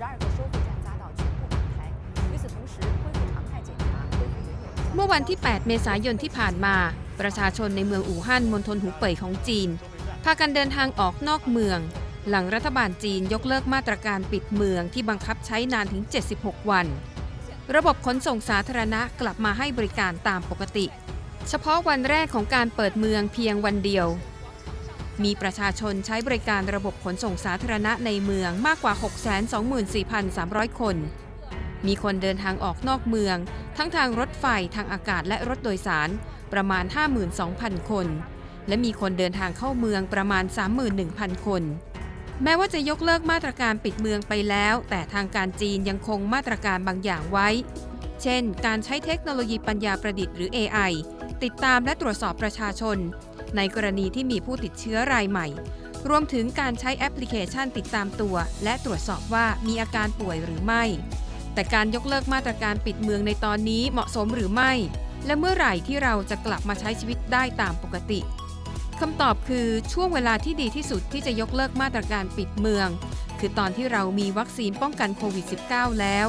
十二个收费站匝道全部打开。与此同时，恢复常态检查，恢复原有的。 เมื่อวันที่ 8 เมษายนที่ผ่านมา ประชาชนในเมืองอู่ฮั่นมณฑลหูเป่ยของจีน พากันเดินทางออกนอกเมือง หลังรัฐบาลจีนยกเลิกมาตรการปิดเมืองที่บังคับใช้นานถึง 76 วัน ระบบขนส่งสาธารณะกลับมาให้บริการตามปกติ เฉพาะวันแรกของการเปิดเมืองเพียงวันเดียว มีประชาชนใช้บริการระบบขนส่งสาธารณะในเมืองมากกว่า 624,300 คน มีคนเดินทางออกนอกเมือง ทั้งทางรถไฟทางอากาศและรถโดยสารประมาณ 52,000 คน และมีคนเดินทางเข้าเมืองประมาณ 31,000 คน แม้ว่าจะยกเลิกมาตรการปิดเมืองไปแล้ว แต่ทางการจีนยังคงมาตรการบางอย่างไว้ เช่น การใช้เทคโนโลยีปัญญาประดิษฐ์หรือ AI ติดตามและตรวจสอบประชาชน ในกรณีที่มีผู้ติดเชื้อรายใหม่ รวมถึงการใช้แอปพลิเคชันติดตามตัว และตรวจสอบว่ามีอาการป่วยหรือไม่ แต่การยกเลิกมาตรการปิดเมืองในตอนนี้เหมาะสมหรือไม่ และเมื่อไหร่ที่เราจะกลับมาใช้ชีวิตได้ตามปกติคำตอบคือช่วงเวลาที่ดีที่สุดที่จะยกเลิกมาตรการปิดเมือง คือตอนที่เรามีวัคซีนป้องกันโควิด -19 แล้ว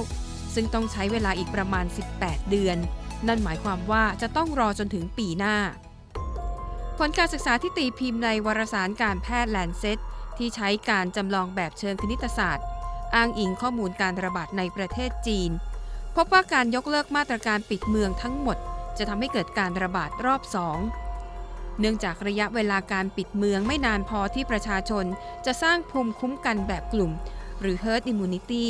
ซึ่งต้องใช้เวลาอีกประมาณ 18 เดือน นั่นหมายความว่าจะต้องรอจนถึงปีหน้า ผลการศึกษาที่ตีพิมพ์ในวารสารการแพทย์แลนเซตที่ใช้การจำลองแบบเชิงคณิตศาสตร์ อ้างอิงข้อมูลการระบาดในประเทศจีน พบว่าการยกเลิกมาตรการปิดเมืองทั้งหมด จะทำให้เกิดการระบาดรอบ2เนื่องจากระยะเวลาการปิดเมืองไม่นานพอที่ประชาชนจะสร้างภูมิคุ้มกันแบบกลุ่ม หรือ herd immunity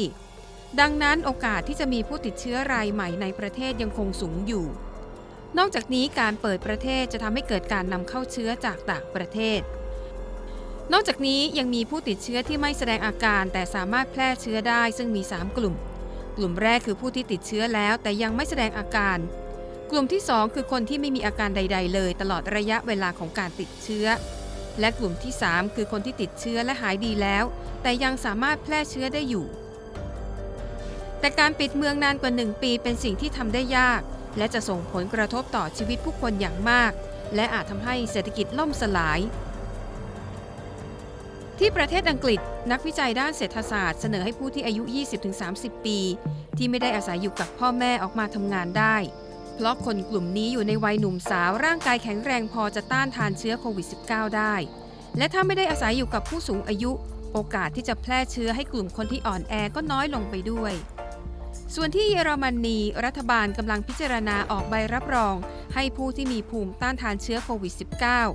ดังนั้นโอกาสที่จะมีผู้ติดเชื้อรายใหม่ในประเทศยังคงสูงอยู่ นอกจากนี้การเปิดประเทศจะทำให้เกิดการนำเข้าเชื้อจากต่างประเทศ นอกจากนี้ยังมีผู้ติดเชื้อที่ไม่แสดงอาการ แต่สามารถแพร่เชื้อได้ซึ่งมี 3 กลุ่ม กลุ่มแรกคือผู้ที่ติดเชื้อแล้ว แต่ยังไม่แสดงอาการ กลุ่มที่ 2 คือคนที่ไม่มีอาการใด ๆ เลย ตลอดระยะเวลาของการติดเชื้อ และกลุ่มที่ 3 คือคนที่ติดเชื้อและหายดีแล้ว แต่ยังสามารถแพร่เชื้อได้อยู่ แต่การปิดเมืองนานกว่า 1 ปีเป็นสิ่งที่ทำได้ยาก และจะส่งผลกระทบต่อชีวิตผู้คนอย่างมาก และอาจทำให้เศรษฐกิจล่มสลาย ที่ประเทศอังกฤษนักวิจัยด้านเศรษฐศาสตร์เสนอให้ผู้ที่อายุ 20-30 ปี ที่ไม่ได้อาศัยอยู่กับพ่อแม่ออกมาทำงานได้ เพราะคนกลุ่มนี้อยู่ในวัยหนุ่มสาวร่างกายแข็งแรงพอจะต้านทานเชื้อโควิด -19 ได้ และถ้าไม่ได้อาศัยอยู่กับผู้สูงอายุ โอกาสที่จะแพร่เชื้อให้กลุ่มคนที่อ่อนแอก็น้อยลงไปด้วย ส่วนที่เยอรมนีรัฐบาลกำลังพิจารณาออกใบรับรอง ให้ผู้ที่มีภูมิต้านทานเชื้อโควิด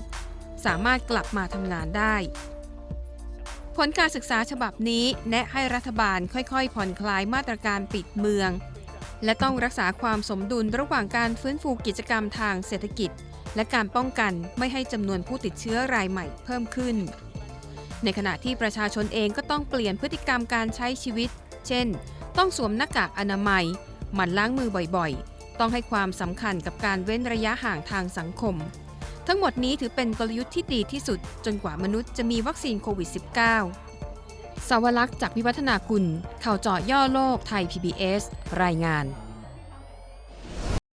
-19 สามารถกลับมาทำงานได้ ผลการศึกษาฉบับนี้แนะให้รัฐบาลค่อยๆ ผ่อนคลายมาตรการปิดเมือง และต้องรักษาความสมดุลระหว่างการฟื้นฟูกิจกรรมทางเศรษฐกิจ และการป้องกันไม่ให้จำนวนผู้ติดเชื้อรายใหม่เพิ่มขึ้น ในขณะที่ประชาชนเองก็ต้องเปลี่ยนพฤติกรรมการใช้ชีวิต เช่น ต้องสวมหน้ากากอนามัย หมั่นล้างมือบ่อยๆ ต้องให้ความสำคัญกับการเว้นระยะห่างทางสังคม ทั้งหมดนี้ถือเป็นกลยุทธ์ที่ดีที่สุด จนกว่ามนุษย์จะมีวัคซีนโควิด -19 สาวลักษณ์จากวิวัฒนาคุลข่าวเจาะย่อโลกไทย PBS รายงาน